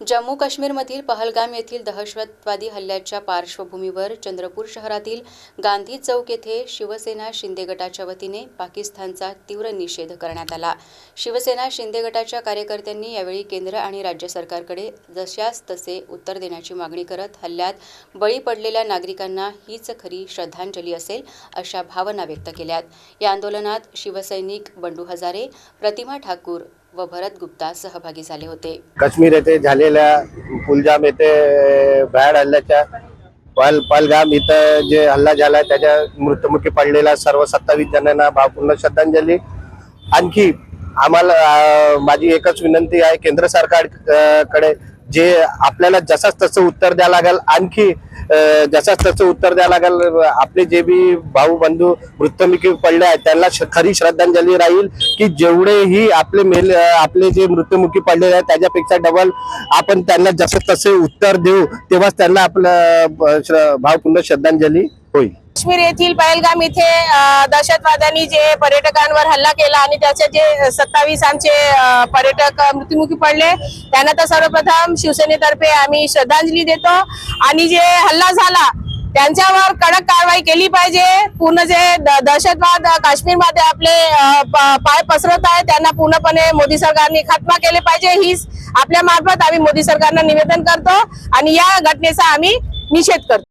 जम्मू काश्मीरमधील पहलगाम येथील दहशतवादी हल्ल्याच्या पार्श्वभूमीवर चंद्रपूर शहरातील गांधी चौक येथे शिवसेना शिंदे गटाच्या वतीने पाकिस्तानचा तीव्र निषेध करण्यात आला. शिवसेना शिंदे गटाच्या कार्यकर्त्यांनी यावेळी केंद्र आणि राज्य सरकारकडे जशास तसे उत्तर देण्याची मागणी करत हल्ल्यात बळी पडलेल्या नागरिकांना हीच खरी श्रद्धांजली असेल अशा भावना व्यक्त केल्यात. या आंदोलनात शिवसैनिक बंडू हजारे प्रतिमा ठाकूर व भरत गुप्ता सहभागी झाले होते. काश्मीर येथे झालेल्या पुलजाम येथे भ्याड हल्ल्याच्या पल पलगाम इथं जे हल्ला झाला त्याच्या मृत्युमुखी पडलेल्या सर्व सत्तावीस जणांना भावपूर्ण श्रद्धांजली. आणखी आम्हाला माझी एकच विनंती आहे केंद्र सरकारकडे जे आपल्याला जसाच तसं उत्तर द्यावं लागेल आणखी अं, जसाच तसं उत्तर द्यावं लागेल आपले जे बी भाऊ बंधू मृत्युमुखी पडले आहेत त्यांना श- खरी श्रद्धांजली राहील की जेवढेही आपले मेल आपले जे मृत्युमुखी पडलेले आहेत त्याच्यापेक्षा डबल आपण त्यांना जसं तसे उत्तर देऊ तेव्हाच त्यांना आपलं भावपूर्ण श्रद्धांजली होईल काश्मीर येथील पहलगाम इथे दहशतवाद्यांनी जे पर्यटकांवर हल्ला केला आणि त्याचे जे सत्तावीस आमचे पर्यटक मृत्युमुखी पडले त्यांना तर सर्वप्रथम शिवसेनेतर्फे आम्ही श्रद्धांजली देतो. आणि जे हल्ला झाला त्यांच्यावर कडक कारवाई केली पाहिजे. पूर्ण जे दहशतवाद काश्मीरमध्ये आपले पाय पसरत आहे त्यांना पूर्णपणे मोदी सरकारने खात्मा केले पाहिजे. हीच आपल्या मार्फत आम्ही मोदी सरकारला निवेदन करतो. आणि या घटनेचा आम्ही निषेध करतो.